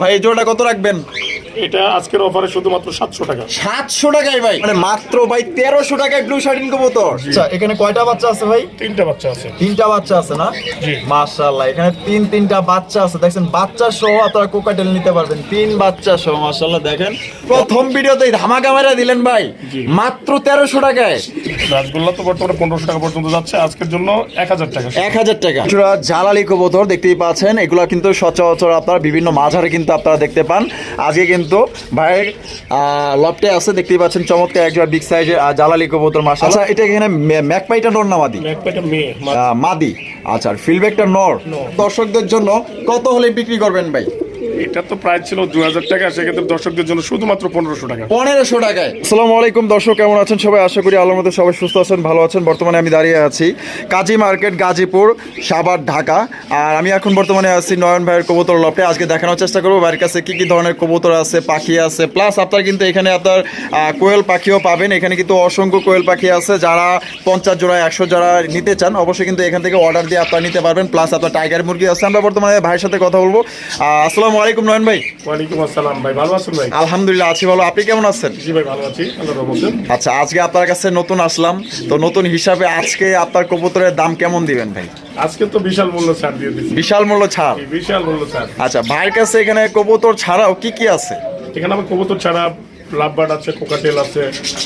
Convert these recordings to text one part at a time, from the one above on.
ভাই এই জোড়াটা কত রাখবেন? এটা আজকের অফারে শুধুমাত্র সাতশো টাকা। সাতশো টাকায় ভাই। মানে মাত্র ভাই তেরোশো টাকায় ব্লু শার্টিন কবুতর আচ্ছা এখানে কয়টা বাচ্চা আছে ভাই? তিনটা বাচ্চা আছে। তিনটা বাচ্চা আছে না? জি। মাশাআল্লাহ এখানে তিন তিনটা বাচ্চা আছে। দেখছেন বাচ্চা সহ আপনারা কোকাটেল নিতে পারবেন। তিন বাচ্চা সহ মাশাআল্লাহ দেখেন। প্রথম ভিডিওতেই ধামাকা মেরা দিলেন ভাই। মাত্র তেরোশো টাকায়। রাসগোল্লা তো বর্তমানে পনেরোশো টাকা পর্যন্ত যাচ্ছে। আজকের জন্য এক হাজার টাকা। এক হাজার টাকা। জালালি কবুতর দেখতেই পাচ্ছেন। এগুলা কিন্তু সচরাচর আপনারা বিভিন্ন মাঝারে কিন্তু আপনারা দেখতে পান। আজকে কিন্তু ভাইয়ের লপটে আছে দেখতেই পাচ্ছেন চমৎকার একজন বিগ সাইজের জালালি কবুতর মাসা আচ্ছা এটা এখানে ম্যাকপাইটা নর না মাদি? মাদি। আচ্ছা আর ফিলব্যাকটা নর। দর্শকদের জন্য কত হলে বিক্রি করবেন ভাই? এটা তো প্রায় ছিল দু হাজার টাকা সেক্ষেত্রে দর্শকদের জন্য শুধুমাত্র পনেরোশো টাকা। পনেরোশো টাকায়। আসসালামু আলাইকুম দর্শক কেমন আছেন সবাই? আশা করি আল্লাহর মধ্যে সবাই সুস্থ আছেন ভালো আছেন। বর্তমানে আমি দাঁড়িয়ে আছি কাজী মার্কেট গাজীপুর সাভার ঢাকা। আর আমি এখন বর্তমানে আছি নয়ন ভাইয়ের কবুতর লপটে আজকে দেখানোর চেষ্টা করব ভাইয়ের কাছে কী কী ধরনের কবুতর আছে পাখি আছে। প্লাস আপনার কিন্তু এখানে আপনার আহ, কোয়েল পাখিও পাবেন। এখানে কিন্তু অসংখ্য কোয়েল পাখি আছে। যারা পঞ্চাশ জোড়া একশো জোড়া নিতে চান অবশ্যই কিন্তু এখান থেকে অর্ডার দিয়ে আপনারা নিতে পারবেন। প্লাস আপনার টাইগার মুরগি আছে। আমরা বর্তমানে ভাইয়ের সাথে কথা বলব। আসসালামু আলাইকুম। নয়ন ভাই। ওয়ালাইকুম আসসালাম ভাই ভালো আছেন ভাই? আলহামদুলিল্লাহ আছি ভালো। আপনি কেমন আছেন? জি ভাই ভালো আছি। আচ্ছা আজকে আপনার কাছে নতুন আসলাম। তো নতুন হিসাবে আজকে আপনার কবুতরের দাম কেমন দিবেন ভাই? আজকে তো বিশাল মূল্য ছাড় দিয়ে দিচ্ছি বিশাল মূল্য ছাড়? বিশাল মূল্য ছাড়। আচ্ছা ভাইয়ের কাছে এখানে কবুতর ছাড়াও কি কি আছে? এখানে আমার কবুতর ছাড়া লাভবার্ড আছে কোকাটেল আছে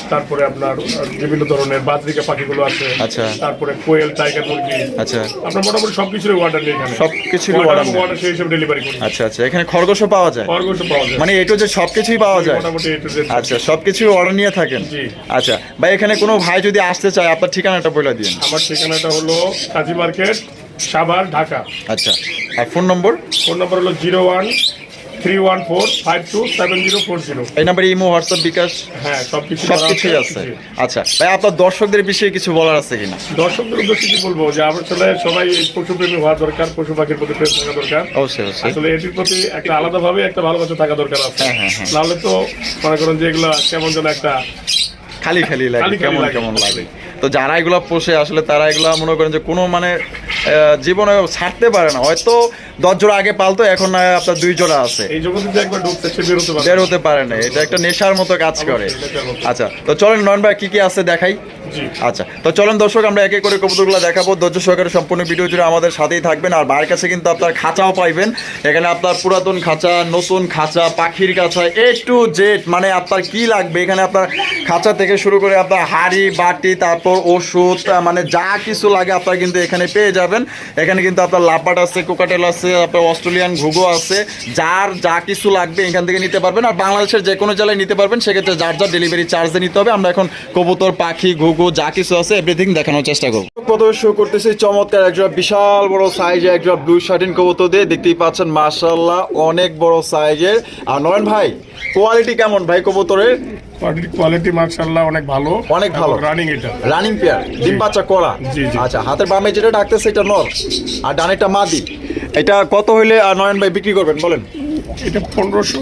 তারপরে আপনার বিভিন্ন ধরনের বাজরিকা পাখিগুলো আছে আচ্ছা। তারপরে কোয়েল টাইগার মুরগি। আচ্ছা। আপনার মোটামুটি সবকিছুরই অর্ডার নেই এখানে। নেই। অর্ডার সেই হিসেবে ডেলিভারি করি। আচ্ছা আচ্ছা। এখানে খরগোশও পাওয়া যায়? খরগোশও পাওয়া যায়। মানে এটু যে সবকিছুই পাওয়া যায়? মোটামুটি to Z আচ্ছা সবকিছুই অর্ডার নিয়ে থাকেন? জি। আচ্ছা। ভাই এখানে কোনো ভাই যদি আসতে চায় আপনার ঠিকানাটা বলে দিন। আমার ঠিকানাটা হলো কাজী মার্কেট সাভার ঢাকা। আচ্ছা। আর ফোন নম্বর ফোন নম্বর হলো zero one three one four five two seven zero four zero এই নাম্বারে ইমো হোয়াটসঅ্যাপ বিকাশ হ্যাঁ সব কিছু সবকিছুই আছে আচ্ছা ভাই আপনার দর্শকদের বিষয়ে কিছু বলার আছে কিনা? দর্শকদের উদ্দেশ্যে কি বলব? যে আসলে সবাই এই পশুপ্রেমী হওয়া দরকার পশু পাখির প্রতি প্রেম থাকা দরকার। অবশ্যই অবশ্যই। আসলে এটির প্রতি একটা আলাদাভাবে একটা ভালোবাসা থাকা দরকার আছে। হ্যাঁ, হ্যাঁ, হ্যাঁ। নাহলে তো মনে করেন যে এগুলো কেমন যেন একটা খালি খালি লাগে কেমন কেমন লাগে। তো যারা এগুলো পোষে আসলে তারা এগুলো মনে করেন যে কোনো মানে জীবনে ছাড়তে পারে না। হয়তো দশ জোড়া আগে পালতো এখন না আপনার দুই জোড়া আছে। বের হতে পারে না। এটা একটা নেশার মতো কাজ করে। আচ্ছা তো চলেন নয়ন ভাই কি কি আছে দেখাই? আচ্ছা তো চলেন দর্শক আমরা একে করে কবুতরগুলো দেখাবো। ধৈর্য সহকারে সম্পূর্ণ ভিডিও জুড়ে আমাদের সাথেই থাকবেন। আর বাইরের কাছে কিন্তু আপনার খাঁচাও পাইবেন। এখানে আপনার পুরাতন খাঁচা নতুন খাঁচা পাখির খাঁচা এ টু জেড মানে আপনার কি লাগবে? এখানে আপনার খাঁচা থেকে শুরু করে আপনার হাড়ি বাটি তারপর ওষুধ মানে যা কিছু লাগে আপনার কিন্তু এখানে পেয়ে যাবেন এখানে কিন্তু আপনার লাপাট আছে, কোকাটেল আছে, আপনার অস্ট্রেলিয়ান ঘুঘো আছে। যার যা কিছু লাগবে এখান থেকে নিতে পারবেন। আর বাংলাদেশের যে কোনো জেলায় নিতে পারবেন, সেক্ষেত্রে যার যার ডেলিভারি চার্জে নিতে হবে। আমরা এখন কবুতর, পাখি, ঘুঘু, যা কিছু আছে এভরিথিং দেখানোর চেষ্টা করব। প্রথমে শুরু করতেছি চমৎকার একজোড়া, বিশাল বড় সাইজের একজোড়া ব্লু শার্টিন কবুতর দিয়ে দেখতেই পাচ্ছেন মার্শাল্লাহ অনেক বড় সাইজের আর নয়ন ভাই কোয়ালিটি কেমন ভাই কবুতরের? কোয়ালিটি মার্শাল্লাহ অনেক ভালো। অনেক ভালো। রানিং এটা। রানিং পেয়ার ডিম বাচ্চা করা। আচ্ছা হাতের বামে যেটা ডাকতেছে এটা নর। আর ডানেটা মাদি। এটা কত হইলে আর নয়ন ভাই বিক্রি করবেন বলেন? এটা পনেরোশো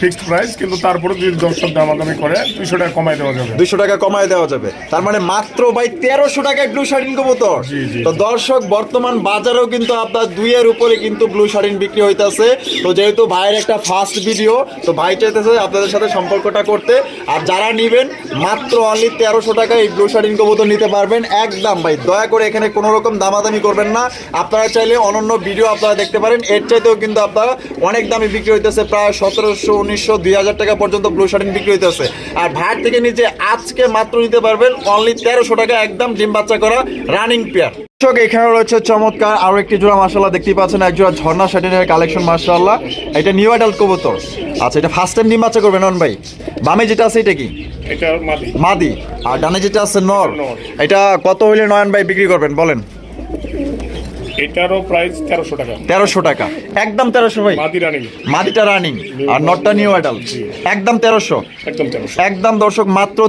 ফিক্সড প্রাইস কিন্তু তারপরে যদি দর্শক দামাদামি করে দুইশো টাকা কমাই দেওয়া যাবে। দুইশো টাকা কমায় দেওয়া যাবে। তার মানে মাত্র ভাই তেরোশো টাকায় ব্লু শার্টিন কবুতর। তো দর্শক বর্তমান বাজারেও কিন্তু আপনার দুইয়ের উপরে কিন্তু ব্লু শার্টিন বিক্রি হইতাছে। তো যেহেতু ভাইয়ের একটা ফার্স্ট ভিডিও তো ভাই চাইতেছে আপনাদের সাথে সম্পর্কটা করতে। আর যারা নিবেন মাত্র অনলি তেরোশো টাকায় এই ব্লু শার্টিন কবুতর নিতে পারবেন। একদম ভাই দয়া করে এখানে কোনো রকম দামাদামি করবেন না। আপনারা চাইলে অনন্য ভিডিও আপনারা দেখতে পারেন। এর চাইতেও কিন্তু আপনারা অনেক দামে বিক্রি হইতেছে প্রায় সতেরোশো উনিশশো দুই হাজার টাকা পর্যন্ত ব্লু শার্টিন বিক্রি হইতেছে। আর ভাইয়ের থেকে নিচে আজকে মাত্র নিতে পারবেন অনলি তেরোশো টাকা একদম ডিম বাচ্চা করা রানিং পেয়ার দর্শক, এখানে রয়েছে চমৎকার আরও একটি জোড়া মাসাল্লাহ দেখতেই পাচ্ছেন এক জোড়া ঝর্ণা শাটিনের কালেকশন মাসাল্লাহ এটা নিউ অ্যাডাল্ট কবুতর। আচ্ছা এটা ফার্স্ট টাইম ডিম বাচ্চা করবেন নন ভাই? বামে যেটা আছে এটা কি? এটা মাদি। আর ডানে যেটা আছে নর। এটা কত হইলে নয়ন ভাই বিক্রি করবেন বলেন। এটারও প্রাইস টাকা। একদম ভাই। মাদি রানিং মাদিটা রানিং আর নটটা নিউ অ্যাডাল্ট একদম একদম দর্শক মাত্র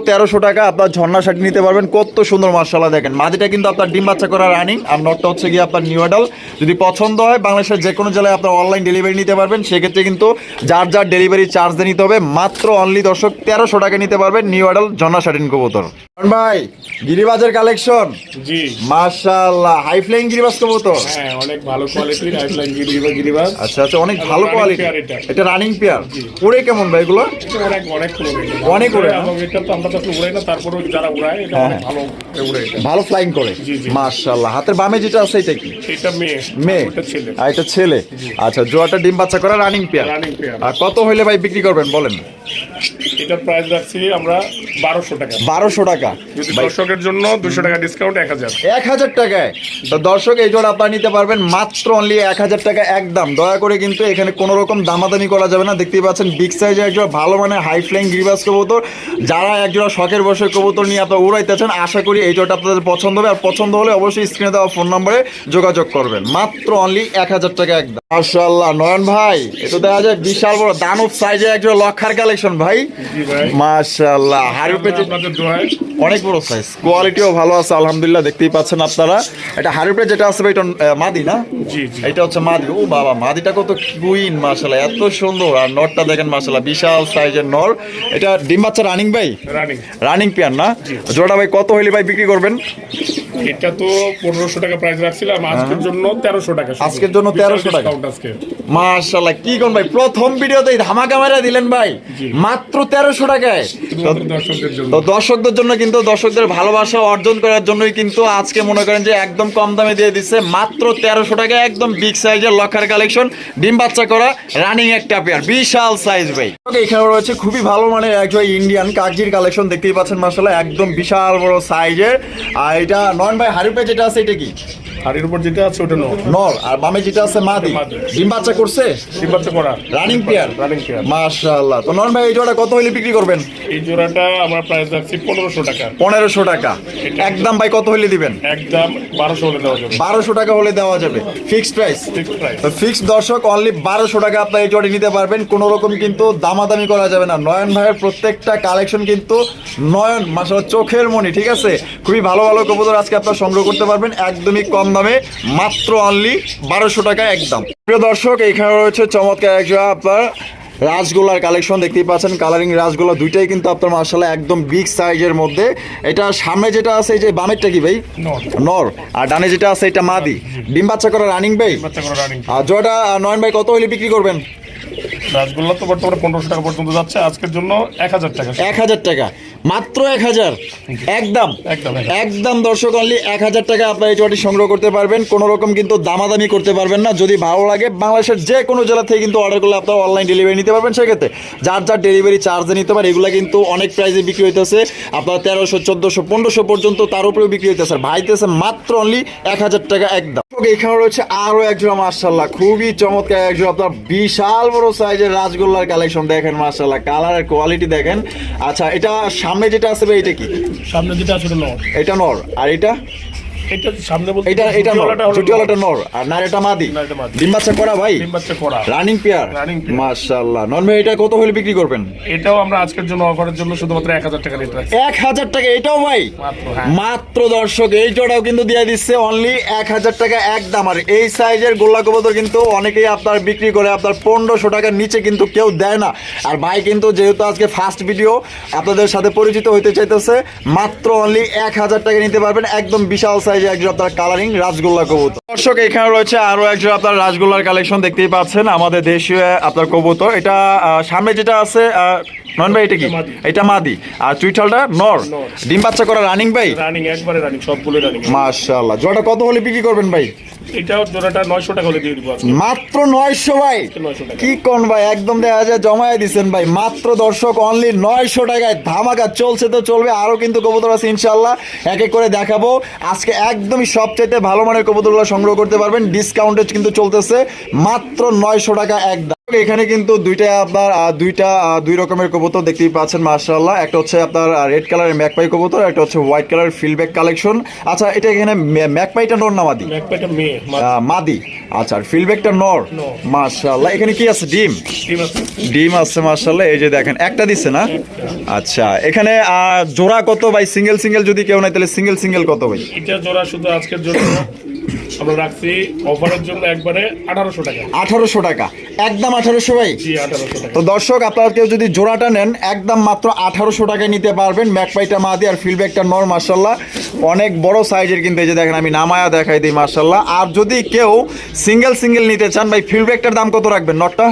টাকা আপনার ঝর্ণা শাড়ি নিতে পারবেন। কত সুন্দর দেখেন। মাদিটা কিন্তু আপনার ডিম বাচ্চা করা রানিং আর নটটা হচ্ছে গিয়ে আপনার নিউ অ্যাডাল যদি পছন্দ হয় বাংলাদেশের যে কোনো জেলায় আপনার অনলাইন ডেলিভারি নিতে পারবেন। সেক্ষেত্রে কিন্তু যার যার ডেলিভারি চার্জ দিয়ে নিতে হবে মাত্র অনলি দর্শক তেরোশো টাকা নিতে পারবেন নিউ অ্যাডাল ঝর্ণা শাটিন কবুতর। ভাই গিরিবাজের কালেকশন জি। মার্শাল্লাহ হাই ফ্লাইং গিরিবাজ কবুতর। হ্যাঁ অনেক ভালো আচ্ছা আচ্ছা অনেক ভালো কোয়ালিটি এটা। রানিং পেয়ার কেমন ভাই এগুলো? অনেক অনেক উড়ে অনেক উড়ে, এবং এটা তো আমরা তো উড়াই না তারপরেও যারা উড়ায় এটা হ্যাঁ, ভালো উড়ে ভালো ফ্লাইং করে। মাশাআল্লাহ। হাতের বামে যেটা আছে এটা কি? এটা মেয়ে। আর এটা ছেলে। আচ্ছা জোয়াটা ডিম বাচ্চা করা রানিং পেয়ার রানিং পেয়ার আর কত হইলে ভাই বিক্রি করবেন বলেন? এটার প্রাইস রাখছি আমরা বারোশো টাকা। বারোশো টাকা। যদি দর্শকের জন্য দুশো টাকা ডিসকাউন্ট এক হাজার। এক হাজার টাকায়। তো দর্শক এই জোড়া আপনারা নিতে পারবেন মাত্র অনলি এক হাজার টাকা একদম। দয়া করে কিন্তু এখানে কোনো রকম দামাদামি করা যাবে না। দেখতেই পাচ্ছেন বিগ সাইজের একজোড়া ভালো মানে হাই ফ্লাইং গ্রিবাস কবুতর। যারা একজোড়া শখের বসে কবুতর নিয়ে আপনারা উড়াইতেছেন আশা করি এই জোড়াটা আপনাদের পছন্দ হবে। আর পছন্দ হলে অবশ্যই স্ক্রিনে দেওয়া ফোন নম্বরে যোগাযোগ করবেন। মাত্র অনলি এক হাজার টাকা একদম। মাশাল্লাহ নয়ন ভাই এটা দেখা যায় বিশাল বড় দানব সাইজের একজোড়া লক্ষার কালেকশন ভাই। ভাই। আপনাদের দোয়ায় অনেক বড় সাইজ কোয়ালিটিও ভালো আছে আলহামদুলিল্লাহ দেখতেই পাচ্ছেন আপনারা। এটা হারিপে যেটা আছে ভাই, এটা মাদি না? এটা হচ্ছে মাদি। ও বাবা মাদিটা কত কুইন এত সুন্দর। আর নরটা দেখেন বিশাল সাইজের নর এটা ডিম বাচ্চা রানিং ভাই? রানিং রানিং পেয়ার না? জোড়া ভাই কত হইলে ভাই বিক্রি করবেন? এটা তো পনেরোশো টাকা প্রাইস রাখছিলাম আজকের জন্য তেরোশো টাকা হ্যাঁ। আজকের জন্য 1300 টাকা। মাশাল্লাহ কি কোন ভাই। প্রথম ভিডিওতেই ধামাকা মেরা দিলেন ভাই। মাত্র তেরোশো টাকায়। শুধুমাত্র দর্শকদের জন্য। তো দর্শকদের জন্য কিন্তু দর্শকদের ভালোবাসা অর্জন করার জন্যই কিন্তু আজকে মনে করেন যে একদম কম দামে দিয়ে দিচ্ছে। মাত্র তেরোশো টাকা একদম বিগ সাইজের লক্ষার কালেকশন ডিম বাচ্চা করা রানিং একটা পেয়ার বিশাল সাইজ ভাই। এখানে রয়েছে খুবই ভালো মানে একজন ইন্ডিয়ান কাকজির কালেকশন দেখতেই পাচ্ছেন মাসাল্লাহ একদম বিশাল বড় সাইজের আর এটা নন ভাই হারিপে যেটা আছে এটা কি? হাড়ির উপর যেটা আছে ওটা নো নর আর বামে যেটা আছে মাদি। মাদি। ডিম বাচ্চা করছে? ডিম বাচ্চা করা। রানিং পেয়ার রানিং পেয়ার মাশাআল্লাহ। তো নন ভাই এই জোড়া কত হইলে বিক্রি করবেন? এই জোড়াটা আমরা প্রাইস রাখছি পনেরোশো টাকা। পনেরোশো টাকা। একদম ভাই কত হইলে দিবেন? একদম বারোশো হলে দেওয়া যাবে। বারোশো টাকা হলে দেওয়া যাবে। Fixed price fixed price fixed দর্শক অনলি বারোশো টাকা আপনার এই জোড়ি নিতে পারবেন। কোনো রকম কিন্তু দামাদামি করা যাবে না। নয়ন ভাইয়ের প্রত্যেকটা কালেকশন কিন্তু নয়ন মাসাল চোখের মনি ঠিক আছে? খুবই ভালো ভালো কবুতর আজকে আপনার সংগ্রহ করতে পারবেন একদমই কম দামে মাত্র অনলি বারোশো টাকা একদম। প্রিয় দর্শক এখানে রয়েছে চমৎকার একজন আপনার রাজগোলার কালেকশন দেখতেই পাচ্ছেন। কালারিং রাজগোলা দুইটাই কিন্তু আপনার মার্শাল একদম বিগ সাইজের মধ্যে। এটা সামনে যেটা আছে এই যে বামেরটা কি ভাই? নর। আর ডানে যেটা আছে এটা মাদি। ডিম বাচ্চা করা রানিং ভাই? আর জয়টা নয়ন ভাই কত হলে বিক্রি করবেন? রাসগোল্লা তো বর্তমানে পনেরোশো টাকা পর্যন্ত যাচ্ছে আজকের জন্য এক হাজার টাকা। এক হাজার টাকা। মাত্র এক হাজার। একদম। একদম দর্শক অনলি এক হাজার টাকা আপনার এই জয়টি সংগ্রহ করতে পারবেন। কোনো রকম কিন্তু দামাদামি করতে পারবেন না। যদি ভালো লাগে বাংলাদেশের যে কোনো জেলা থেকে কিন্তু অর্ডার করলে আপনারা অনলাইন ডেলিভারি নিতে পারবেন। সেক্ষেত্রে যার যার ডেলিভারি চার্জে নিতে পারে এগুলো কিন্তু অনেক প্রাইসে বিক্রি হইতেছে। আপনার তেরোশো চোদ্দোশো পনেরোশো পর্যন্ত তার উপরেও বিক্রি হইতেছে। ভাইতেছে মাত্র অনলি এক হাজার টাকা একদম। এখানে রয়েছে আরও একজন মার্শাল্লাহ খুবই চমৎকার একজন আপনার বিশাল বড় সাইজের রাজগোল্লার কালেকশন দেখেন মার্শাল্লাহ কালারের কোয়ালিটি দেখেন। আচ্ছা এটা সামনে যেটা আছে এটা কি? সামনে যেটা আছে নর। এটা নর। আর এটা? এটা সামনে বলতে এটা এটা নর। জুটিওয়ালাটা নর। আর না, এটা মাদি। ডিম বাচ্চা করা ভাই? ডিম বাচ্চা করা রানিং পেয়ার মাশাআল্লাহ। নন এটা কত হলে বিক্রি করবেন? এটাও আমরা আজকের জন্য অফারের জন্য শুধুমাত্র এক হাজার টাকা রেট রাখছি। এক হাজার টাকা এটাও ভাই? মাত্র দর্শক এই জোড়াও কিন্তু দিয়ে দিচ্ছে অনলি এক হাজার টাকা একদম। আর এই সাইজের গোল্লা কবুতর কিন্তু অনেকেই আপনার বিক্রি করে আপনার পনেরোশো টাকার নিচে কিন্তু কেউ দেয় না। আর ভাই কিন্তু যেহেতু আজকে ফার্স্ট ভিডিও আপনাদের সাথে পরিচিত হইতে চাইতেছে মাত্র অনলি এক হাজার টাকা নিতে পারবেন। একদম বিশাল সাইজের একজন আপনার কালারিং রাজগোল্লা কবুতর। দর্শক এখানে রয়েছে আরও একজন আপনার রাজগোল্লার কালেকশন দেখতেই পাচ্ছেন আমাদের দেশীয় আপনার কবুতর। এটা সামনে যেটা আছে নন ভাই এটা কি? এটা মাদি। আর চুইঠালটা নর। নর। ডিম বাচ্চা করা রানিং ভাই? রানিং একবারে রানিং সবগুলো রানিং মাশাআল্লাহ। জোড়াটা কত হলে বিক্রি করবেন ভাই? এটাও জোড়াটা নয়শো টাকা হলে দিয়ে দিব মাত্র নয়শো ভাই। কি কোন ভাই? একদম দেখা যায় জমায় দিচ্ছেন ভাই। মাত্র দর্শক অনলি নয়শো টাকায়। ধামাকা চলছে তো চলবে। আরও কিন্তু কবুতর আছে ইনশাল্লাহ এক এক করে দেখাবো। আজকে একদমই সবচাইতে ভালো মানের কবুতরগুলো সংগ্রহ করতে পারবেন। ডিসকাউন্টে কিন্তু চলতেছে। মাত্র নয়শো টাকা একদম এখানে কিন্তু দুইটা আপনার দুইটা দুই রকমের কবুতর দেখতেই পাচ্ছেন মার্শাল্লাহ একটা হচ্ছে আপনার রেড কালারের ম্যাকপাই কবুতর একটা হচ্ছে হোয়াইট কালারের ফিলব্যাক কালেকশন আচ্ছা এটা এখানে ম্যাকপাইটা নর মেয়ে আহ, মাদি। আচ্ছা আর ফিলব্যাকটা নর। মাশাআল্লাহ। এখানে কি আছে? ডিম? ডিম আছে। মাশাআল্লাহ। এই যে দেখেন একটা দিচ্ছে না? আচ্ছা এখানে জোড়া কত ভাই? সিঙ্গেল সিঙ্গেল যদি কেউ নাই তাহলে সিঙ্গেল সিঙ্গেল কত ভাই? এটা জোড়া শুধু আজকের জন্য আমরা রাখছি অফারের জন্য একবারে আঠারোশো টাকা। আঠারোশো টাকা। একদম আঠারোশো ভাই। তো দর্শক আপনারা কেউ যদি জোড়াটা নেন একদম মাত্র আঠারোশো টাকায় নিতে পারবেন। ম্যাকপাইটা মা দিয়ে আর ফিলব্যাকটা নর মার্শাল্লাহ অনেক বড় সাইজের কিন্তু এই যে দেখেন আমি নামায়া দেখাই দিই মার্শাল্লাহ আর যদি কেউ সিঙ্গেল সিঙ্গেল নিতে চান ভাই ফিলব্যাকটার দাম কত রাখবেন? নটটা?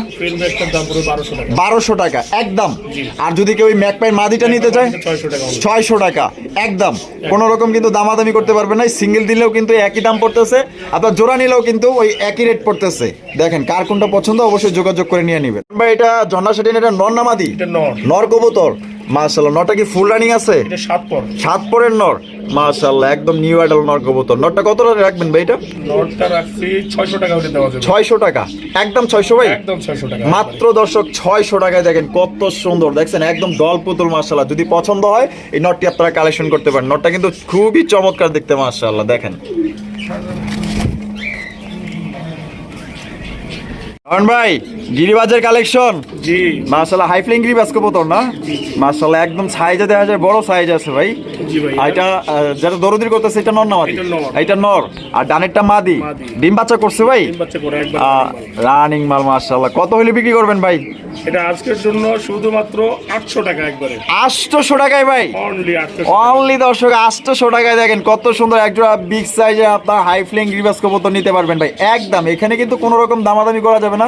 বারোশো টাকা। একদম। আর যদি কেউ ওই ম্যাকপাই মাদিটা নিতে চায় ছয়শো টাকা একদম। কোনো রকম কিন্তু দামাদামি করতে পারবেন না। সিঙ্গেল দিলেও কিন্তু একই দাম পড়তেছে। আপনার জোড়া নিলেও কিন্তু ওই একই রেট পড়তেছে। দেখেন কার কোনটা পছন্দ অবশ্যই যোগাযোগ করে নিয়ে নেবেন। ভাই এটা ঝর্ণা সেটিন এটা নর নামাদি নর। কবুতর। মাশাল্লাহ নটা কি ফুল রানিং আছে? সাত পরের নর। মাশাল্লাহ একদম নিউ আইডল নর কবুতর। নরটা কত রাখবেন ভাই এটা? নটটা রাখছি ছয়শো টাকা হলে দেওয়া যাবে। ছয়শো টাকা। একদম ছয়শো ভাই? একদম ছয়শো টাকা। মাত্র দর্শক ছয়শো টাকায় দেখেন কত সুন্দর। দেখছেন একদম দল পুতুল মার্শাল্লাহ যদি পছন্দ হয় এই নটটি আপনারা কালেকশন করতে পারেন। নটটা কিন্তু খুবই চমৎকার দেখতে মার্শাল্লাহ দেখেন। রহন ভাই গিরিবাজের কালেকশন জি। মার্শাল্লাহ হাই ফ্লিং গিরিবাজ কবুতর না? মার্শাল্লাহ একদম সাইজে দেখা যায় বড় সাইজ আছে ভাই। এটা যেটা দরদির করতেছে এটা নর না মাদি এটা নর। আর ডানেরটা মাদি। ডিম বাচ্চা করছে ভাই? রানিং মাল। মার্শাল্লাহ কত হলে বিক্রি করবেন ভাই? এটা আজকের জন্য শুধুমাত্র আটশো টাকা একবারে। আটশোশো টাকায় ভাই? অনলি দর্শক আটশোশো টাকায় দেখেন কত সুন্দর একজোড়া বিগ সাইজে আপনার হাই ফ্লিং রিভার্স কবুতর নিতে পারবেন ভাই। একদম এখানে কিন্তু কোনো রকম দামাদামি করা যাবে না।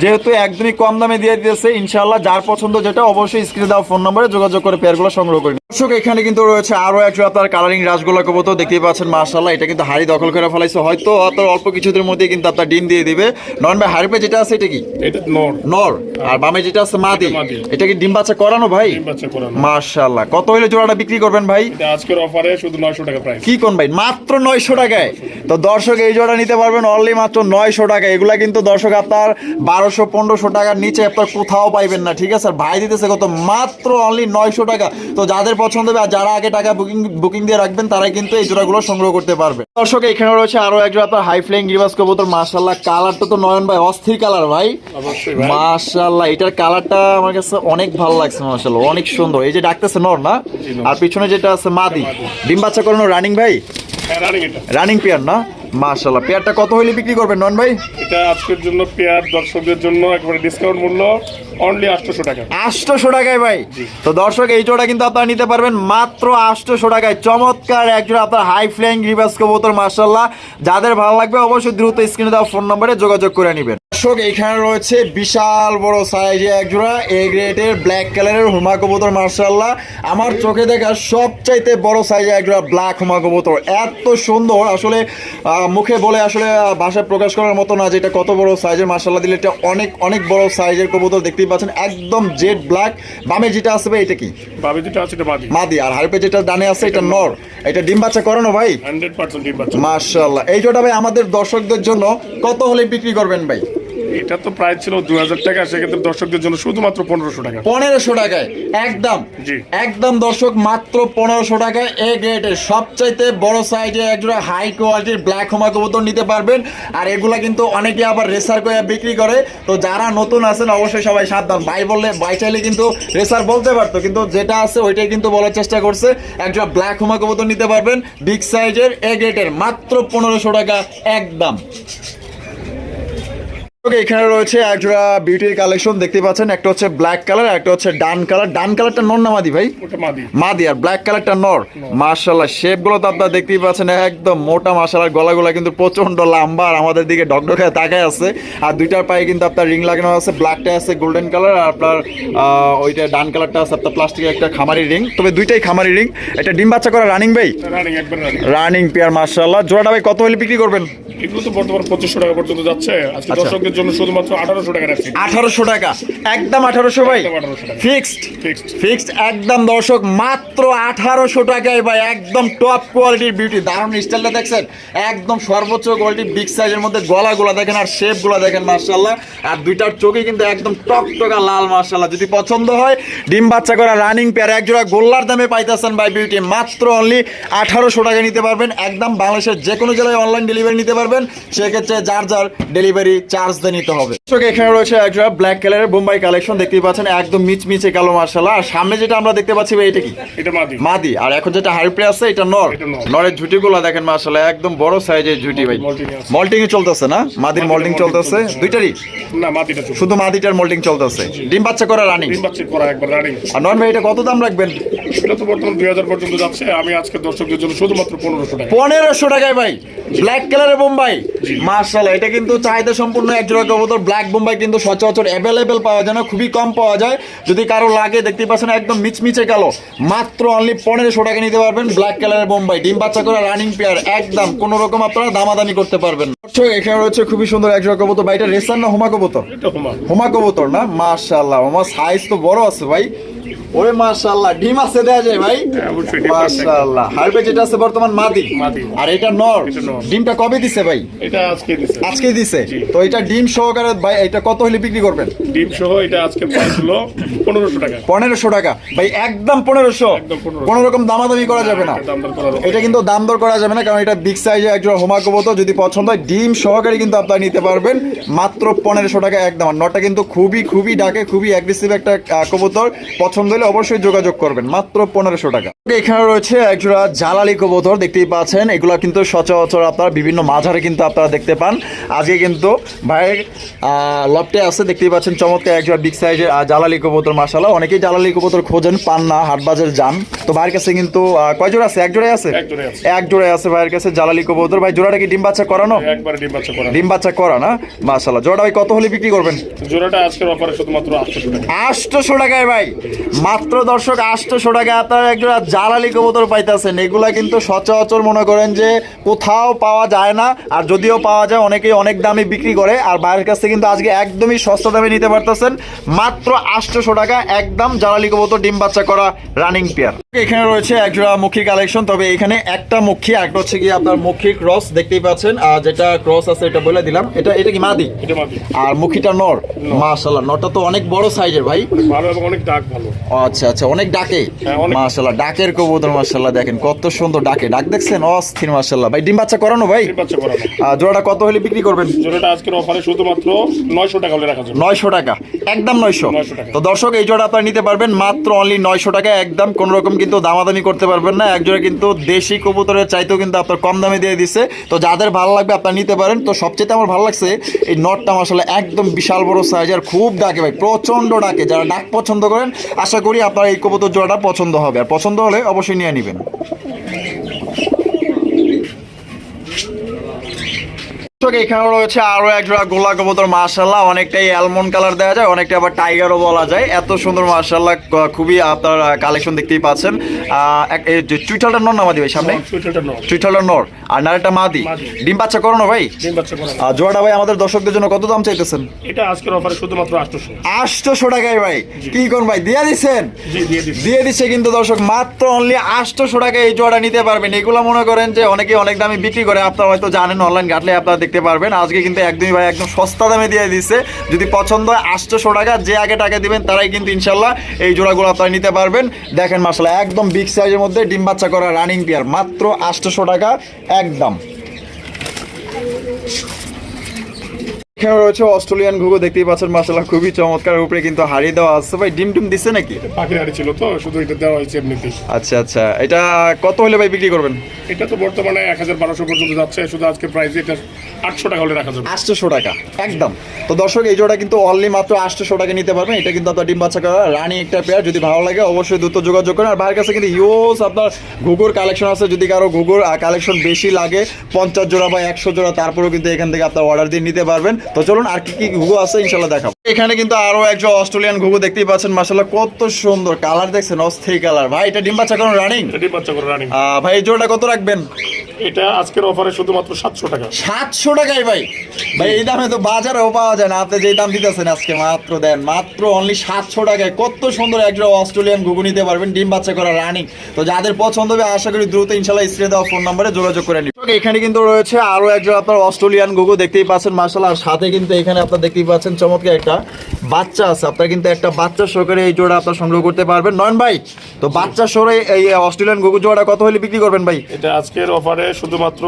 যেহেতু একদমই কম দামে দিয়ে দিয়েছে ইনশাল্লাহ যার পছন্দ যেটা অবশ্যই স্ক্রিনে দেওয়া ফোন নম্বরে যোগাযোগ করে পেয়ারগুলো সংগ্রহ করে। দর্শক এখানে কিন্তু রয়েছে আরও একজোড়া আপনার কালারিং রাসগোলা কবুতর দেখতেই পাচ্ছেন মার্শাল্লাহ এটা কিন্তু হাড়ি দখল করে ফেলাইছে। হয়তো আপনার অল্প কিছুদের মধ্যে কিন্তু আপনার ডিম দিয়ে দিবে। নন ভাই হাড়িপে যেটা আছে এটা কি? নর। আর বামে যেটা আছে মাদি। এটা কি ডিম বাচ্চা করানো ভাই? মার্শাল্লাহ কত হলে জোড়াটা বিক্রি করবেন ভাই? আজকের অফারে শুধু নয়শো টাকা প্রাইস কি কোন ভাই? মাত্র নয়শো টাকায়। তো দর্শক এই জোড়া নিতে পারবেন অনলি মাত্র নয়শো টাকা এগুলা কিন্তু দর্শক আপনার বারোশো পনেরোশো টাকার নিচে আপনার কোথাও পাইবেন না ঠিক আছে? আর ভাই দিতেছে কত? মাত্র অনলি নয়শো টাকা। তো যাদের পছন্দ হবে আর যারা আগে টাকা বুকিং বুকিং দিয়ে রাখবেন তারাই কিন্তু এই জোড়াগুলো সংগ্রহ করতে পারবে। দর্শক এখানে রয়েছে আরও একজন আপনার হাই ফ্লেং গিরিবাস কবুতর। মার্শাল্লাহ কালারটা তো নয়ন ভাই অস্থির কালার ভাই। মাশাল্লাহ এটার কালারটা আমার কাছে অনেক ভালো লাগছে মাশাল্লাহ অনেক সুন্দর। এই যে ডাকতেছে নর না? আর পিছনে যেটা আছে মাদি। ডিম বাচ্চা করানো রানিং ভাই? রানিং পেয়ার না? মাশাল্লাহ পেয়ারটা কত হইলে বিক্রি করবেন নন ভাই? এটা আজকের জন্য পেয়ার দর্শকদের জন্য একবারে ডিসকাউন্ট মূল্য। অনলি আটশোশো টাকা। আটশোশো টাকায় ভাই। তো দর্শক এই জোড়া কিন্তু আপনারা নিতে পারবেন মাত্র আটশোশো টাকায়। চমৎকার একজন আপনার হাই ফ্লাইং রিভার্স কবুতর মার্শাল্লাহ যাদের ভালো লাগবে অবশ্যই দ্রুত স্ক্রিনে দেওয়া ফোন নম্বরে যোগাযোগ করে নেবেন। দর্শক এখানে রয়েছে বিশাল বড় সাইজে একজোড়া এ গ্রেডের ব্ল্যাক কালারের হুমা কবুতর মার্শাল্লাহ। আমার চোখে দেখা সবচাইতে বড় সাইজে একজোড়া ব্ল্যাক হুমা কবুতর। এত সুন্দর আসলে মুখে বলে আসলে ভাষায় প্রকাশ করার মতো না যে এটা কত বড় সাইজের মার্শাল্লাহ দিলে এটা অনেক অনেক বড় সাইজের কবুতর দেখতেই পাচ্ছেন। একদম জেড ব্ল্যাক বামে যেটা আসবে এটা কি? ভাবি যেটা আছে এটা মাদি। আর হারপে যেটা ডানে আছে এটা নর। এটা ডিম বাচ্চা করানো ভাই? হান্ড্রেড পার্সেন্ট ডিম বাচ্চা মার্শাল্লাহ। এই জোটা ভাই আমাদের দর্শকদের জন্য কত হলে বিক্রি করবেন ভাই? এটা তো প্রাইস ছিল দু হাজার টাকা সেক্ষেত্রে দর্শকদের জন্য শুধুমাত্র পনেরোশো টাকা। পনেরোশো টাকায় একদম। জি। একদম দর্শক মাত্র পনেরোশো টাকায় এ গ্রেডের সবচাইতে বড় সাইজে একজোড়া হাই কোয়ালিটির ব্ল্যাক হোমা কবুতর নিতে পারবেন। আর এগুলা কিন্তু অনেকে আবার রেসার করে বিক্রি করে। তো যারা নতুন আছেন অবশ্যই সবাই সাবধান। ভাই বললে ভাই চাইলে কিন্তু রেসার বলতে পারতো কিন্তু যেটা আছে ওইটাই কিন্তু বলার চেষ্টা করছে। একজোড়া ব্ল্যাক হোমা কবুতর নিতে পারবেন বিগ সাইজের এ গ্রেডের মাত্র পনেরোশো টাকা একদম। ওকে এখানে রয়েছে একজোড়া বিউটির কালেকশন দেখতে পাচ্ছেন একটা হচ্ছে ব্ল্যাক কালার একটা হচ্ছে ডান কালার ডান কালারটা নর না মাদি ভাই? মাদি। আর ব্ল্যাক কালারটা নর। মার্শাল্লাহ শেপগুলো তো আপনারা দেখতেই পাচ্ছেন একদম মোটা মার্শাল্লাহ গলাগুলো কিন্তু প্রচণ্ড লম্বা আর আমাদের দিকে ডকডকায় তাকায় আছে। আর দুইটার পায়ে কিন্তু আপনার রিং লাগানো আছে ব্ল্যাকটা আছে গোল্ডেন কালার আর আপনার আহ, ওইটা ডান কালারটা আছে আপনার প্লাস্টিকের একটা খামারি রিং তবে দুইটাই খামারি রিং এটা ডিম বাচ্চা করা রানিং ভাই? রানিং পেয়ার মার্শাল্লাহ জোড়াটা ভাই কত হলে বিক্রি করবেন? এগুলো তো বর্তমানে পঁচিশশো টাকা পর্যন্ত যাচ্ছে। আজকে আচ্ছা। দর্শকদের জন্য শুধুমাত্র আঠারোশো টাকা রাখছি। আঠারোশো টাকা। একদম আঠারোশো ভাই। একদম 1800 টাকা। ফিক্সড ফিক্সড একদম দর্শক মাত্র আঠারোশো টাকায় ভাই একদম টপ কোয়ালিটির বিউটি দারুণ স্টাইলটা দেখছেন? একদম সর্বোচ্চ কোয়ালিটি বিগ সাইজের মধ্যে গলাগুলো দেখেন আর শেপগুলো দেখেন মার্শাল্লাহ আর দুইটার চোখে কিন্তু একদম টকটকা লাল মার্শাল্লাহ যদি পছন্দ হয় ডিম বাচ্চা করা রানিং পেয়ার এক জোড়া গোল্লার দামে পাইতেছেন ভাই বিউটি মাত্র অনলি আঠারোশো টাকা নিতে পারবেন। একদম বাংলাদেশের যে কোনো জেলায় অনলাইন ডেলিভারি নিতে পারবেন। সেক্ষেত্রে যার যার ডেলিভারি চার্জ দিয়ে নিতে হবে। এখানে রয়েছে একটা ব্ল্যাক কালারের বোম্বাই কালেকশন দেখতেই পাচ্ছেন একদম মিচমিচে কালো মার্শাল্লাহ আর সামনে যেটা আমরা দেখতে পাচ্ছি এটা কি? এটা মাদি। মাদি। আর এখন যেটা হাইপ্রে আছে এটা নর। নরের ঝুটিগুলো দেখেন মার্শাল্লাহ একদম বড় সাইজের ঝুটি ভাই। মল্টিং এ চলতেছে না? মাদির মল্টিং চলতেছে। দুইটারই? না মাদিটা শুধু মাদিটার মল্টিং চলতেছে। ডিম বাচ্চা করা রানিং তিন বাচ্চা করা একবার রানিং আর নন ভাই এটা কত দাম রাখবেন? এটা তো বর্তমান দুই হাজার পর্যন্ত যাচ্ছে। আমি আজকে দর্শকদের জন্য শুধুমাত্র পনেরোশো টাকা। পনেরোশো টাকায় ভাই। ব্ল্যাক কালারের বোম্বাই মার্শাল্লাহ এটা কিন্তু চাহিদা সম্পূর্ণ এক জোড়া কবুতর। ব্ল্যাক বোম্বাই কিন্তু সচরাচর অ্যাভেলেবেল পাওয়া যায় না খুবই কম পাওয়া যায়। যদি কারও লাগে দেখতে পাচ্ছেন একদম মিচমিচে কালো। মাত্র অনলি পনেরোশো টাকা নিতে পারবেন ব্ল্যাক কালারের বোম্বাই ডিম বাচ্চা করা রানিং পেয়ার একদম কোনো রকম আপনারা দামাদামি করতে পারবেন এখানে রয়েছে খুবই সুন্দর এক জোড়া কবুতর। ভাই এটা রেসার না হোমা কবুতর? হোমা। কবুতর না? মার্শাল্লাহ হোমা সাইজ তো বড় আছে ভাই। ওরে মার্শাল্লাহ ডিম আছে দেয়া যায় ভাই? হ্যাঁ, হারবে যেটা আছে বর্তমান মাদি। আর এটা নর। ডিমটা কবে দিছে ভাই? এটা আজকে দিচ্ছে আজকে দিছে? তো এটা ডিম সহকারে ভাই এটা কত হলে বিক্রি করবেন? ডিম সহ এটা আজকে প্রাইস হলো পনেরোশো টাকা। পনেরোশো টাকা। ভাই একদম 1500 কোন রকম দামাদামি করা যাবে না। এটা যাবে। এটা কিন্তু দাম দর করা যাবে না কারণ এটা বিগ সাইজে একজন হোমা কবুতর যদি পছন্দ হয় ডিম সহকারে কিন্তু আপনারা নিতে পারবেন। মাত্র পনেরোশো টাকা একদম। আর নটা কিন্তু খুবই খুবই ডাকে খুবই অ্যাগ্রেসিভ একটা কবুতর। পছন্দ হলে অবশ্যই যোগাযোগ করবেন মাত্র পনেরোশো টাকা। এখানে রয়েছে একজোড়া জালালি কবুতর দেখতেই পাচ্ছেন। এগুলো কিন্তু সচরাচর আপনারা বিভিন্ন মাঝারে কিন্তু আপনারা দেখতে পান। আজকে কিন্তু ভাইয়ের লপটে আছে দেখতেই পাচ্ছেন চমৎকার একজোড়া বিগ সাইজের জালালি কবুতর মাসালা অনেকেই জালালি কবুতর খোঁজেন পান না হাট বাজার যান। তো ভাইয়ের কাছে কিন্তু কয় জোড়া আছে? এক জোড়াই আছে। এক জোড়াই আছে। ভাইয়ের কাছে জালালি কবুতর। ভাই জোড়াটা কি ডিম বাচ্চা করানো? ডিম বাচ্চা করা ডিম বাচ্চা করা না? মাসাল্লাহ জোড়া ভাই কত হলে বিক্রি করবেন? জোড়াটা আজকের অফারে শুধুমাত্র আটশো টাকা। আটশোশো টাকায় ভাই। মাত্র দর্শক আটশোশো টাকায় আপনারা একটা জালালি কবুতর পাইতেছেন। এগুলা কিন্তু সচরাচর মনে করেন যে কোথাও পাওয়া যায় না। আর যদিও পাওয়া যায় অনেকেই অনেক দামে বিক্রি করে। আর বাইরের কাছ থেকে কিন্তু আজকে একদমই সস্তা দামে নিতে পারতেছেন। মাত্র আটশোশো টাকা একদম জালালি কবুতর ডিম বাচ্চা করা রানিং পেয়ার এখানে রয়েছে একজোড়া মুখী কালেকশন তবে এখানে একটা মুখী একটা হচ্ছে কি আপনার মুখী ক্রস দেখতেই পাচ্ছেন। আর যেটা ক্রস আছে এটা বলে দিলাম। এটা এটা কি মাদি? এটা মাদি। আর মুখীটা নর। মাশাল্লাহ নরটা তো অনেক বড় সাইজের ভাই। ভালো এবং অনেক ডাক ভালো। আচ্ছা আচ্ছা অনেক ডাকে। হ্যাঁ, মাশাল্লাহ ডাকের কবুতর মাশাল্লাহ দেখেন কত সুন্দর ডাকে। ডাক দেখছেন অস্থির মাশাল্লাহ ভাই ডিম বাচ্চা করানো ভাই? জোড়াটা কত হলে বিক্রি করবেন? জোড়াটা আজকের অফারে শুধুমাত্র নয়শো টাকা হলে রাখা যাবে। নয়শো টাকা। একদম 900 তো দর্শক এই জোড়া আপনারা নিতে পারবেন মাত্র অনলি নয়শো টাকা একদম কোন রকম কিন্তু দামাদামি করতে পারবেন না। এক জোড়া কিন্তু দেশি কবুতরের চাইতেও কিন্তু আপনার কম দামে দিয়ে দিচ্ছে তো যাদের ভালো লাগবে আপনারা নিতে পারেন। তো সবচেয়ে আমার ভালো লাগছে এই নটটা আসলে একদম বিশাল বড় সাইজ আর খুব ডাকে ভাই প্রচণ্ড ডাকে। যারা ডাক পছন্দ করেন আশা করি আপনার এই কবুতর জোড়াটা পছন্দ হবে। আর পছন্দ হলে অবশ্যই নিয়ে নেবেন দর্শক, এখানে রয়েছে আরও এক জোড়া গোলা কবুতর মার্শাল্লাহ অনেকটাই অ্যালমন্ড কালার দেওয়া যায় অনেকটা আবার টাইগারও বলা যায়। এত সুন্দর মার্শাল্লাহ খুবই আপনার কালেকশন দেখতেই পাচ্ছেন। চুইঠালটা নর ভাই সামনে? চুইঠালটা নর। আর নারেটা মাদি। ডিম বাচ্চা করানো ভাই? জোড়াটা ভাই আমাদের দর্শকদের জন্য কত দাম চাইতেছেন? এটা আজকের অফারে শুধুমাত্র আটশোশো আটশোশো টাকায় ভাই। কি কোন ভাই? দিয়ে দিচ্ছেন দিয়ে দিয়ে দিচ্ছে কিন্তু দর্শক মাত্র অনলি আটশোশো টাকায় এই জোড়া নিতে পারবেন। এগুলো মনে করেন যে অনেকে অনেক দামে বিক্রি করে আপনারা হয়তো জানেন অনলাইন ঘাটলে আপনারা দেখতে পারবেন। আজকে কিন্তু একদমই ভাই একদম সস্তা দামে দিয়ে দিচ্ছে যদি পছন্দ হয়, আটশোশো টাকা যে আগে টাকা দিবেন, তারাই কিন্তু ইনশাল্লাহ এই জোড়াগুলো আপনারা নিতে পারবেন। দেখেন মাসালা একদম বিগ সাইজের মধ্যে ডিম বাচ্চা করা রানিং পেয়ার মাত্র আটশোশো টাকা, একদম। এখানে রয়েছে অস্ট্রেলিয়ান ঘুঘু দেখতেই পাচ্ছেন মাসালা খুবই চমৎকার। উপরে কিন্তু হারিয়ে দেওয়া আছে। ভাই ডিম টিম দিচ্ছে নাকি? পাখির হাড়ি ছিল তো শুধু এটা দেওয়া হয়েছে এমনিতেই। আচ্ছা আচ্ছা। এটা কত হলে ভাই বিক্রি করবেন? এটা তো বর্তমানে এক হাজার বারোশো পর্যন্ত যাচ্ছে শুধু আজকে প্রাইস এটা আটশো টাকা হলে রাখা যাবে। আটশোশো টাকা একদম। তো দর্শক এই জোড়া কিন্তু অনলি মাত্র আটশোশো টাকা নিতে পারবেন। এটা কিন্তু আপনার ডিম বাচ্চা করা রানি একটা পেয়ার যদি ভালো লাগে অবশ্যই দ্রুত যোগাযোগ করেন। আর ভাইয়ের কাছে কিন্তু ইউজ আপনার ঘুঘুর কালেকশন আছে। যদি কারও ঘুঘুর কালেকশন বেশি লাগে পঞ্চাশ জোড়া বা একশো জোড়া তারপরেও কিন্তু এখান থেকে আপনার অর্ডার দিয়ে নিতে পারবেন। তো চলুন আর কি কি ঘুঘু আছে ইনশাল্লাহ দেখাবো। এখানে কিন্তু আরও একজন অস্ট্রেলিয়ান ঘুঘু দেখতেই পাচ্ছেন মাসাল্লাহ কত সুন্দর কালার দেখছেন অস্থির কালার। ভাই এটা ডিম বাচ্চা কোনো রানিং? ডিম বাচ্চা রানিং। ভাই জোড়াটা কত রাখবেন? এটা আজকের অফারে শুধুমাত্র সাতশো টাকা। সাতশো টাকায় ভাই। ভাই এই দামে তো বাজারেও পাওয়া যায় না। আপনি যে দাম দিতেছেন আজকে মাত্র দেন। মাত্র অনলি সাতশো টাকায়। কত সুন্দর একটা অস্ট্রেলিয়ান ঘুঘু নিতে পারবেন। ডিম বাচ্চা করা রানিং তো যাদের পছন্দ হবে আশা করি দ্রুত ইনশাল্লাহ স্ক্রিনে দেওয়া ফোন নম্বরে যোগাযোগ করে নিন এখানে কিন্তু রয়েছে আরও একজন আপনার অস্ট্রেলিয়ান গুগু দেখতেই পাচ্ছেন মার্শাল আর সাথে কিন্তু এখানে আপনার দেখতেই পাচ্ছেন চমৎকার একটা বাচ্চা আছে। আপনার কিন্তু একটা বাচ্চা সহকারে এই জোড়া আপনার সংগ্রহ করতে পারবেন। নয়ন ভাই তো বাচ্চা সরে এই অস্ট্রেলিয়ান গুগু জোড়া কত হলে বিক্রি করবেন ভাই? এটা আজকের অফারে শুধুমাত্র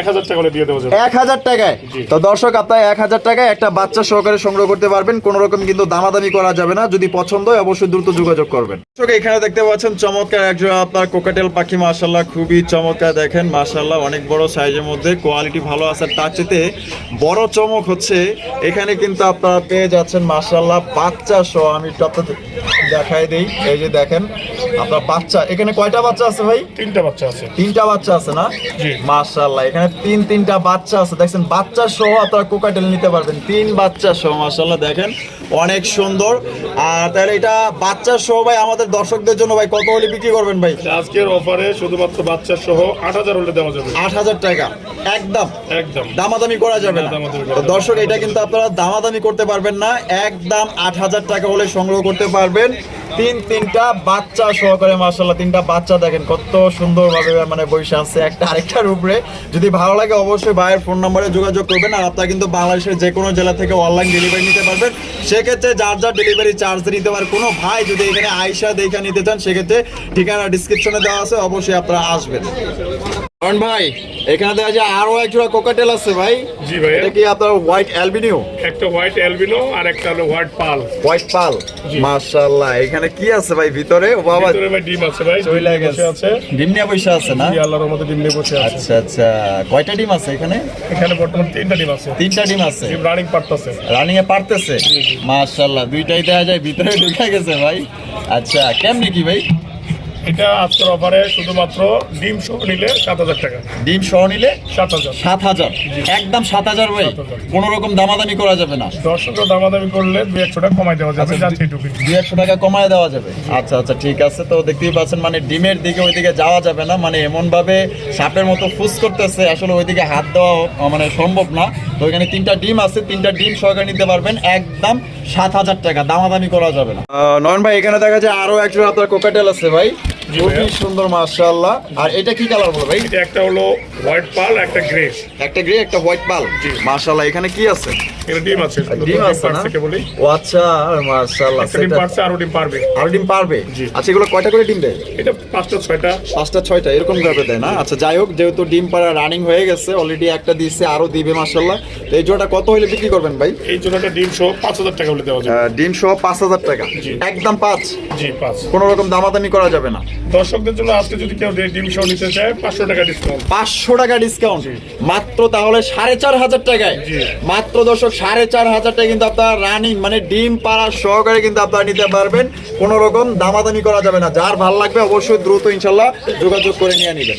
এক হাজার টাকা করে দিয়ে দেওয়া এক হাজার টাকায়? তো দর্শক আপনার এক হাজার টাকায় একটা বাচ্চা সহকারে সংগ্রহ করতে পারবেন। কোনো রকম কিন্তু দামাদামি করা যাবে না। যদি পছন্দ হয় অবশ্যই দ্রুত যোগাযোগ করবেন। দর্শক এখানে দেখতে পাচ্ছেন চমৎকার একজন আপনার কোকাটেল পাখি মাশাল্লাহ খুবই চমৎকার দেখেন। মাশাল্লাহ অনেক বড় সাইজের মধ্যে। কোয়ালিটি ভালো আছে। তার চেয়ে বড় চমক হচ্ছে এখানে কিন্তু আপনারা পেয়ে যাচ্ছেন মাশাল্লাহ বাচ্চা সহ। আমি আপনাদের দেখাই দেই। এই যে দেখেন আপনার বাচ্চা এখানে কয়টা বাচ্চা আছে ভাই? তিনটা বাচ্চা আছে। তিনটা বাচ্চা আছে না? জি। মাশাআল্লাহ এখানে তিন তিনটা বাচ্চা আছে। দেখছেন বাচ্চা সহ আপনারা কোকাটেল নিতে পারবেন। তিন বাচ্চা সহ মাশাআল্লাহ দেখেন। অনেক সুন্দর। আর তাহলে এটা বাচ্চা সহ ভাই আমাদের দর্শকদের জন্য ভাই কত হলে বিক্রি করবেন ভাই? আজকের অফারে শুধুমাত্র বাচ্চা সহ আট হাজার হলে দেওয়া যাবে। আট হাজার টাকা। একদম। একদম। দামাদামি করা যাবে না। দর্শক এটা কিন্তু আপনারা দামাদামি করতে পারবেন না। একদম আট হাজার টাকা হলে সংগ্রহ করতে পারবেন। তিন, তিনটা বাচ্চা সহকারে মাসাল্লাহ তিনটা বাচ্চা দেখেন কত সুন্দরভাবে মানে বসে আছে একটা আরেকটার উপরে যদি ভালো লাগে অবশ্যই ভাইয়ের ফোন নম্বরে যোগাযোগ করবেন আর আপনারা কিন্তু বাংলাদেশের যে কোনো জেলা থেকে অনলাইন ডেলিভারি নিতে পারবেন। সেক্ষেত্রে যার যার ডেলিভারি চার্জ নিতে পারে, কোনো ভাই যদি এখানে আয়সা দেখে নিতে চান, সেক্ষেত্রে ঠিকানা ডিসক্রিপশনে দেওয়া আছে, অবশ্যই আপনারা আসবেন। কারণ ভাই এখানে দেখা যায় আরও এক জোড়া কোকাটেল আছে ভাই। জি ভাই। এটা কি আপনার হোয়াইট একটা হোয়াইট অ্যালবিনো আর একটা হলো হোয়াইট পাল হোয়াইট পাল মাশাআল্লাহ এখানে কি আছে ভাই ভিতরে? ও বাবা ভিতরে ভাই ডিম আছে ভাই চলে গেছে। আছে। ডিম নিয়ে বসে আছে না? জি, আল্লাহর ডিম নিয়ে বসে আছে। আচ্ছা আচ্ছা কয়টা ডিম আছে এখানে? এখানে বর্তমান তিনটা ডিম আছে। তিনটা ডিম আছে। ডিম রানিং পারতেছে। রানিং এ পারতেছে মাশাআল্লাহ দুইটাই দেখা যায় ভিতরে ঢুকে গেছে ভাই। আচ্ছা কেমনি কি ভাই? এটা আজকের অফারে শুধুমাত্র ডিম সহ নিলে সাত হাজার টাকা। ডিম সহ নিলে সাত হাজার। সাত হাজার। একদম সাত হাজার ভাই। 7,000 কোনো রকম দামাদামি করা যাবে না। দর্শকরা দামাদামি করলে দু একশো টাকা কমাই দেওয়া যাবে আচ্ছা, দুই একশো টাকা কমায় দেওয়া যাবে। আচ্ছা আচ্ছা ঠিক আছে। তো দেখতেই পাচ্ছেন মানে ডিমের দিকে ওইদিকে যাওয়া যাবে না। মানে এমন ভাবে সাপের মতো ফুস করতেছে আসলে ওইদিকে হাত দেওয়া মানে সম্ভব না। তো ওইখানে তিনটা ডিম আছে তিনটা ডিম সহকারে নিতে পারবেন। একদম সাত হাজার টাকা। দামাদামি করা যাবে না। নয়ন ভাই এখানে দেখা যায় আরও একজন আপনার কোকাটেল আছে ভাই। খুবই সুন্দর মাশাআল্লাহ। আর এটা কি কালার বলো ভাই? এটা একটা হলো হোয়াইট পাল একটা গ্রে। একটা গ্রে একটা হোয়াইট পাল। মাশাআল্লাহ এখানে কি আছে? ডিম আছে ডিম আছে না? ও আচ্ছা মাশাআল্লাহ একটা ডিম পারছে আরও ডিম পারবে। আর ডিম পারবে? আচ্ছা এগুলো কয়টা করে ডিম দেয়? এটা পাঁচটা ছয়টা। পাঁচটা ছয়টা এরকম ভাবে দেয় না? আচ্ছা যাই হোক যেহেতু ডিম পাড়া রানিং হয়ে গেছে অলরেডি একটা দিচ্ছে আরও দিবে মাসাল্লাহ তো এই জোড়াটা কত হলে বিক্রি করবেন ভাই? এই একটা ডিম সহ পাঁচ হাজার টাকা হলে দেওয়া যাবে। ডিম সহ পাঁচ হাজার টাকা। একদম পাঁচ? জি পাঁচ। কোনো রকম দামাদামি করা যাবে না। দর্শকদের জন্য আজকে যদি কেউ ডিম সহ নিতে চায় পাঁচশো টাকা ডিসকাউন্ট পাঁচশো টাকা ডিসকাউন্ট মাত্র তাহলে সাড়ে চার হাজার টাকায়। মাত্র দর্শক সাড়ে চার হাজার টাকা কিন্তু আপনার রানিং মানে ডিম পাড়া সহকারে কিন্তু আপনারা নিতে পারবেন। কোনো রকম দামাদামি করা যাবে না। যার ভালো লাগবে অবশ্যই দ্রুত ইনশাল্লাহ যোগাযোগ করে নিয়ে নেবেন।